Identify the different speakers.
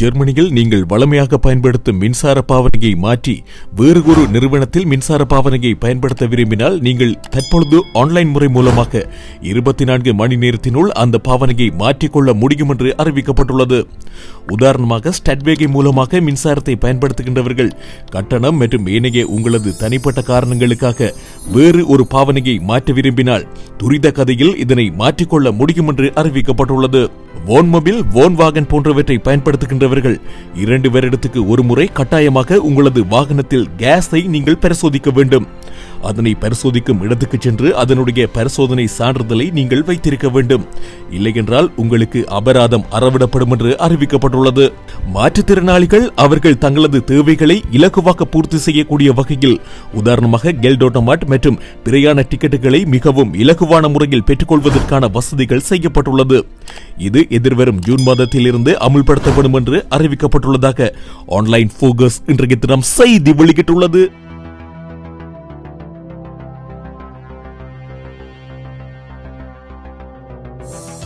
Speaker 1: ஜெர்மனியில் நீங்கள் வளமையாக பயன்படுத்தும் மின்சார பாவனையை மாற்றி வேறு ஒரு நிறுவனத்தில் மின்சார பாவனையை பயன்படுத்த விரும்பினால் நீங்கள் தற்பொழுது ஆன்லைன் முறை மூலமாக இருபத்தி நான்கு மணி நேரத்தினுள் அந்த பாவனையை மாற்றிக்கொள்ள முடியும் என்று அறிவிக்கப்பட்டுள்ளது. உதாரணமாக ஸ்டட்வேகை மூலமாக மின்சாரத்தை பயன்படுத்துகின்றவர்கள் கட்டணம் மற்றும் ஏனைய உங்களது தனிப்பட்ட காரணங்களுக்காக வேறு ஒரு பாவனையை மாற்ற விரும்பினால் துரித கதையில் இதனை மாற்றிக்கொள்ள முடியும் என்று அறிவிக்கப்பட்டுள்ளது. வோன்மொபில் வோன்வாகன் போன்றவற்றை பயன்படுத்துகின்றவர்கள் இரண்டு வருடத்துக்கு ஒரு முறை கட்டாயமாக உங்களது வாகனத்தில் கேஸை நீங்கள் பரிசோதிக்க வேண்டும். அதனை பரிசோதிக்கும் இடத்துக்கு சென்று அதனுடைய பரிசோதனை சான்றிதழை நீங்கள் வைத்திருக்க வேண்டும். இல்லையென்றால் உங்களுக்கு அபராதம் அறவிடப்படும் என்று அறிவிக்கப்பட்டுள்ளது. மாற்றுத்திறனாளிகள் அவர்கள் தங்களது தேவைகளை இலகுவாக பூர்த்தி செய்யக்கூடிய வகையில் உதாரணமாக கெல்டோட்டமாட் மற்றும் பிரயாண டிக்கெட்டுகளை மிகவும் இலகுவான முறையில் பெற்றுக்கொள்வதற்கான வசதிகள் செய்யப்பட்டுள்ளது. இது எதிர்வரும் ஜூன் மாதத்திலிருந்து அமுல்படுத்தப்படும் என்று அறிவிக்கப்பட்டுள்ளதாக ஆன்லைன் போகஸ் இன்றைய தினம் செய்தி வெளியிட்டுள்ளது. Bye.